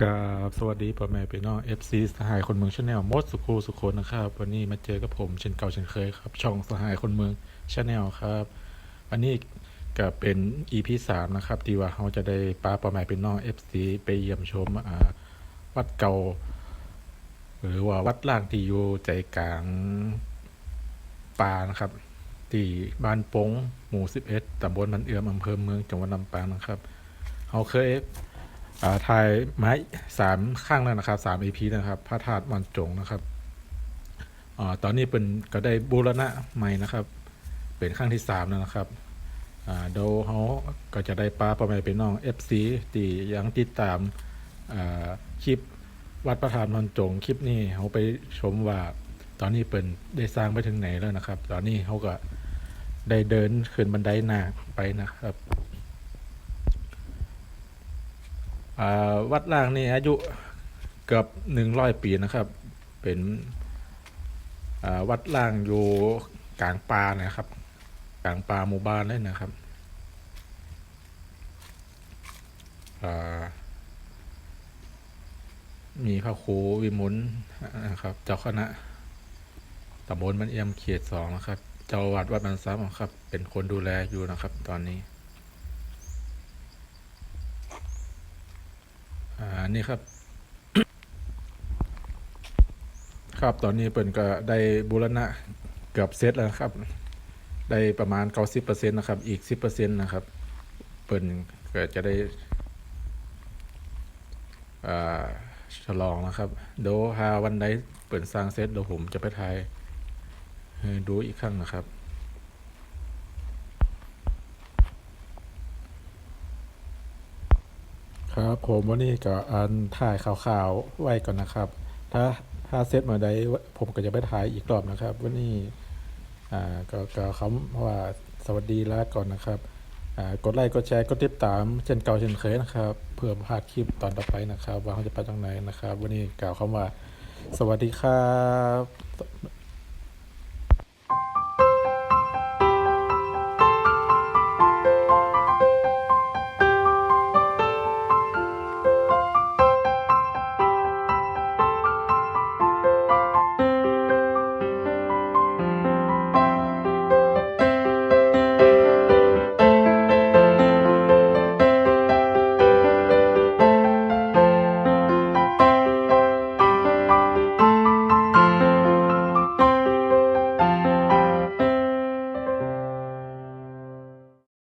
กับสวัสดีพ่อแม่พี่น้อง FC สหายคนเมืองชาแนลมดสุขูสุขคนนะครับ วันนี้มาเจอกับผมเช่นเก่าเช่นเคยครับ ช่องสหายคนเมืองชาแนลครับวันนี้ก็เป็น EP สามนะครับ ที่ว่าเราจะได้ปาพ่อแม่พี่น้อง FC ไปเยี่ยมชมอ่าวัดเก่า หรือว่าวัดล่างที่อยู่ใจกลางป่านะครับ ที่บ้านปงหมู่ 11ตำบลมันเอื้อมอำเภอเมืองจังหวัดลำปางนะครับเราเคยอ่า ถ่ายไม้สามข้างแล้วนะครับสาม EP นะครับ พระธาตุมันจงนะครับอ่าตอนนี้เป็นก็ได้บูรณะใหม่นะครับ เป็นข้างที่สามแล้วนะครับอ่าเดี๋ยวเขาก็จะได้ปลาประมาณเป็นน้อง FC ที่ยังติดตามอ่าคลิปวัดพระธาตุมันจงคลิปนี้เขาไปชมว่าตอนนี้เป็นได้สร้างไปถึงไหนแล้วนะครับ ตอนนี้เขาก็ได้เดินขึ้นบันไดหน้าไปนะครับ อ่า วัดล่างนี่อายุเกือบหนึ่งร้อยปีนะครับ เป็นวัดล่างอยู่กลางป่านะครับ กลางป่าหมู่บ้านเลยนะครับมีพระครูวิมุลนะครับ เจ้าคณะตำบลมันเอี่ยมเขตสองนะครับ เจ้าวัดวัดมันซ้ำครับ เป็นคนดูแลอยู่นะครับ ตอนนี้ อ่านี่ครับ ครับตอนนี้เปิ่นก็ได้บูรณะเกือบเซตแล้วครับ ได้ประมาณเก้าสิบเปอร์เซ็นต์นะครับ อีกสิบเปอร์เซ็นต์นะครับ เปิ่นก็จะได้ฉลองนะครับเดี๋ยวหาวันใดเปิ่นสร้างเซตเดี๋ยวผมจะไปถ่ายดูอีกครั้งนะครับ ครับผมวันนี้ก็อันถ่ายข่าวๆไว้ก่อนนะครับ ถ้าถ้าเซตมาได้ผมก็จะไปถ่ายอีกรอบนะครับ วันนี้อ่าก็ก็คำว่าสวัสดีลาก่อนนะครับอ่ากดไลค์กดแชร์กดติดตามเช่นเก่าเช่นเคยนะครับเพื่อพลาดคลิปตอนต่อไปนะครับ ว่าเขาจะไปทางไหนนะครับ วันนี้กล่าวคำว่า สวัสดีครับ